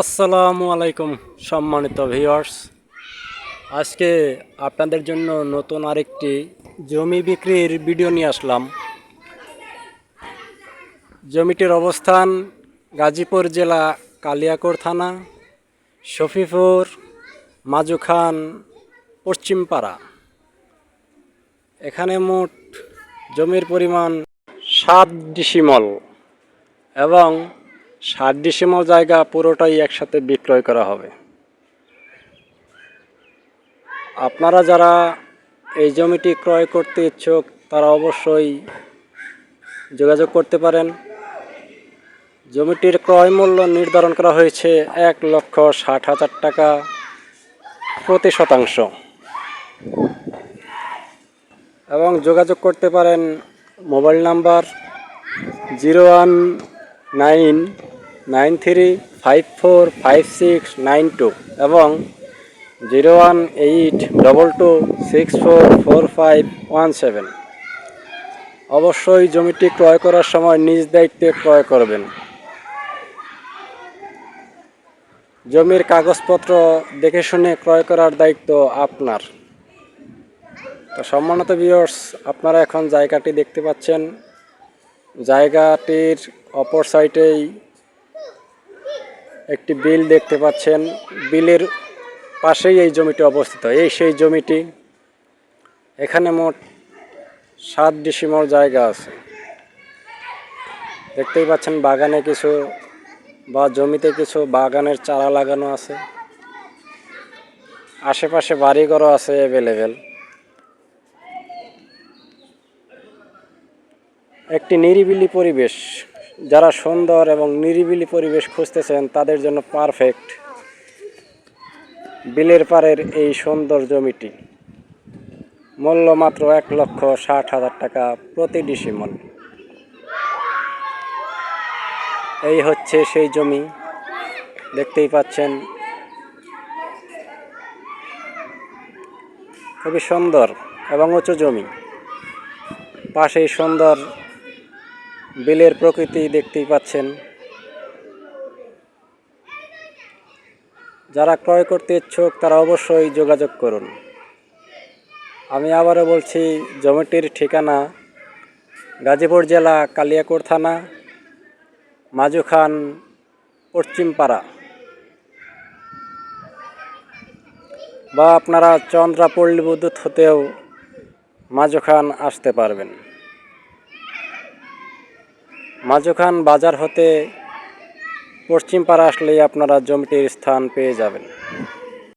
আসসালামু আলাইকুম, সম্মানিত ভিউয়ার্স আজকে আপনাদের জন্য নতুন আরেকটি জমি বিক্রির ভিডিও নিয়ে আসলাম। জমিটির অবস্থান গাজীপুর জেলা কালিয়াকোর থানা শফিপুর মাজুখান, পশ্চিমপাড়া। এখানে মোট জমির পরিমাণ সাত ডিসিমল এবং ষাট ডিসিমল জায়গা পুরোটাই একসাথে বিক্রয় করা হবে। আপনারা যারা এই জমিটি ক্রয় করতে ইচ্ছুক, তারা অবশ্যই যোগাযোগ করতে পারেন। জমিটির ক্রয় মূল্য নির্ধারণ করা হয়েছে এক লক্ষ ষাট হাজার টাকা প্রতি শতাংশ। এবং যোগাযোগ করতে পারেন mobile number zero one nine nine three five four five six nine two এবং zero one eight double two six four four five one seven. অবশ্যই জমিটি ক্রয় করার সময় নিজ দায়িত্বে ক্রয় করবেন। জমির কাগজপত্র দেখে শুনে ক্রয় করার দায়িত্ব আপনার। তো সম্মানিত ভিউয়ার্স আপনারা এখন জায়গাটি দেখতে পাচ্ছেন। জায়গাটির অপর সাইডেই একটি বিল দেখতে পাচ্ছেন। বিলের পাশেই এই জমিটি অবস্থিত। এই সেই জমিটি, এখানে মোট সাত ডিসিমল জায়গা আছে। দেখতেই পাচ্ছেন, বাগানে কিছু বা জমিতে কিছু বাগানের চারা লাগানো আছে। আশেপাশে বাড়িঘরও আছে অ্যাভেলেবেল একটি নিরিবিলি পরিবেশ। যারা সুন্দর এবং নিরিবিলি পরিবেশ খুঁজতেছেন, তাদের জন্য পারফেক্ট বিলের পাড়ের এই সুন্দর জমিটি। মূল্য মাত্র এক লক্ষ ষাট হাজার টাকা প্রতি ডিসিমল এই হচ্ছে সেই জমি, দেখতেই পাচ্ছেন। খুবই সুন্দর এবং উঁচু জমি। পাশেই সুন্দর বিলের প্রকৃতি দেখতেই পাচ্ছেন। যারা ক্রয় করতে ইচ্ছুক, তারা অবশ্যই যোগাযোগ করুন। আমি আবারও বলছি, জমিটির ঠিকানা গাজীপুর জেলা কালিয়াকোট থানা মাজুখান পশ্চিমপাড়া। বা আপনারা চন্দ্রাপল্লী বিদ্যুৎ হতেও মাজুখান আসতে পারবেন। মাজুখান বাজার হতে পশ্চিম পাড়া আসলেই আপনারা জমিটির স্থান পেয়ে যাবেন।